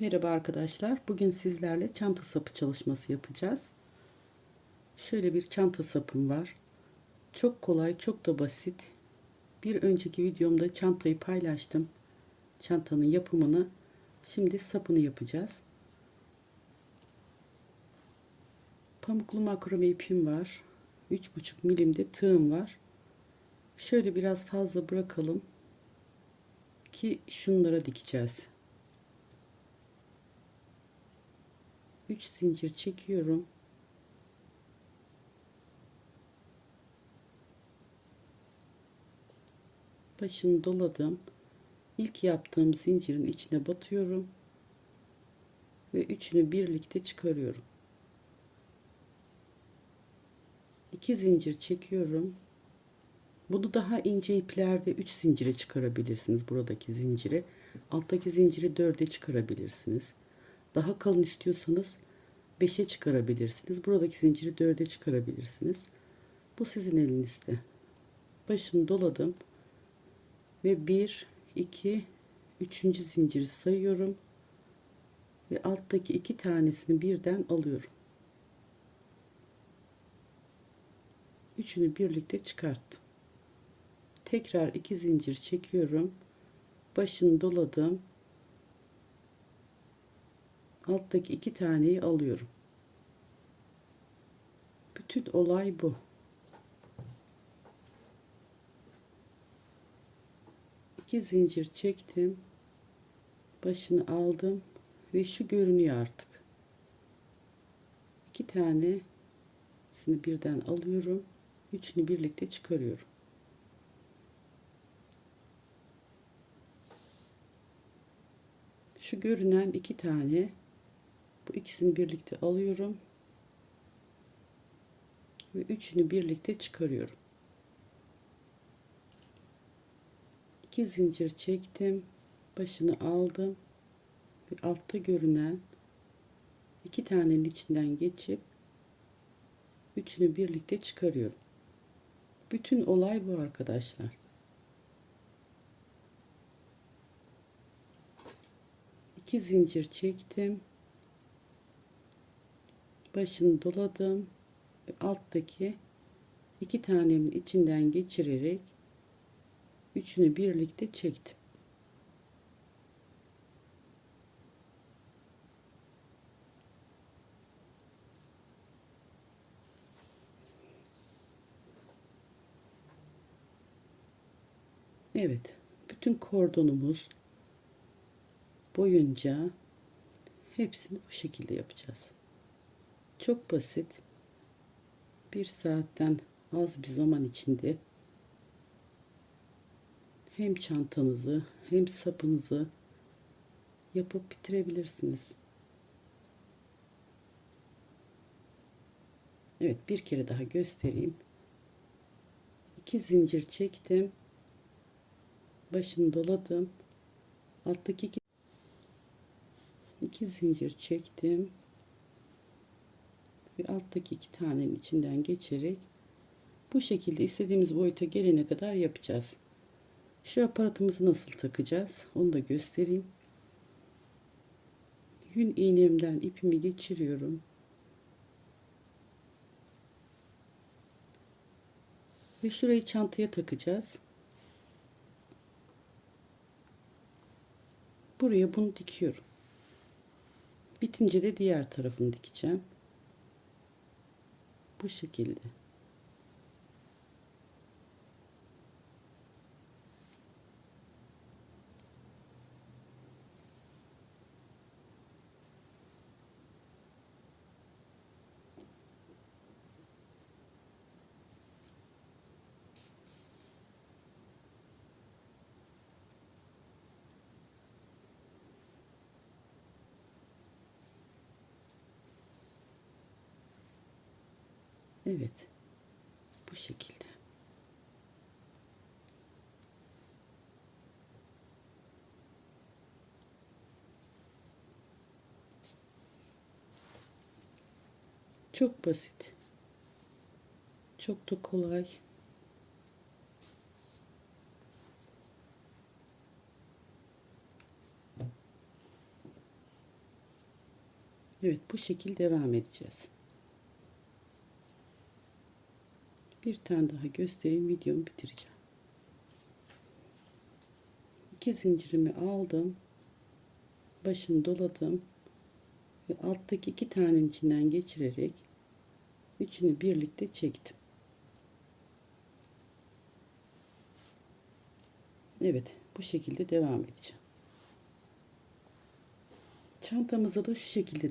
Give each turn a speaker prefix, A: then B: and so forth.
A: Merhaba arkadaşlar. Bugün sizlerle çanta sapı çalışması yapacağız. Şöyle bir çanta sapım var. Çok kolay, çok da basit. Bir önceki videomda çantayı paylaştım. Çantanın yapımını. Şimdi sapını yapacağız. Pamuklu makrome ipim var. 3,5 milimde tığım var. Şöyle biraz fazla bırakalım ki şunlara dikeceğiz. 3 zincir çekiyorum. Başını doladım. İlk yaptığım zincirin içine batıyorum ve üçünü birlikte çıkarıyorum. 2 zincir çekiyorum. Bunu daha ince iplerde 3 zincire çıkarabilirsiniz buradaki zinciri. Alttaki zinciri 4'e çıkarabilirsiniz. Daha kalın istiyorsanız 5'e çıkarabilirsiniz. Buradaki zinciri 4'e çıkarabilirsiniz. Bu sizin elinizde. Başını doladım. Ve 1, 2, 3. zinciri sayıyorum. Ve alttaki iki tanesini birden alıyorum. Üçünü birlikte çıkarttım. Tekrar iki zincir çekiyorum. Başını doladım alttaki iki taneyi alıyorum. Bütün olay bu. İki zincir çektim. Başını aldım ve şu görünüyor artık. İki tanesini birden alıyorum. Üçünü birlikte çıkarıyorum. Şu görünen iki tane bu ikisini birlikte alıyorum. Ve üçünü birlikte çıkarıyorum. İki zincir çektim. Başını aldım. Ve altta görünen iki tanenin içinden geçip üçünü birlikte çıkarıyorum. Bütün olay bu arkadaşlar. İki zincir çektim başını doladım ve alttaki iki tanemin içinden geçirerek üçünü birlikte çektim. Evet, bütün kordonumuz boyunca hepsini bu şekilde yapacağız. Çok basit. Bir saatten az bir zaman içinde hem çantanızı hem sapınızı yapıp bitirebilirsiniz. Evet bir kere daha göstereyim. İki zincir çektim. Başını doladım. Alttaki iki, iki zincir çektim ve alttaki iki tanenin içinden geçerek bu şekilde istediğimiz boyuta gelene kadar yapacağız. Şu aparatımızı nasıl takacağız onu da göstereyim. Yün iğnemden ipimi geçiriyorum. Ve şurayı çantaya takacağız. Buraya bunu dikiyorum. Bitince de diğer tarafını dikeceğim bu şekilde. Evet. Bu şekilde. Çok basit. Çok da kolay. Evet bu şekil devam edeceğiz. Bir tane daha göstereyim videomu bitireceğim. İki zincirimi aldım. Başını doladım. Ve alttaki iki tane içinden geçirerek üçünü birlikte çektim. Evet bu şekilde devam edeceğim. Çantamızı da şu şekilde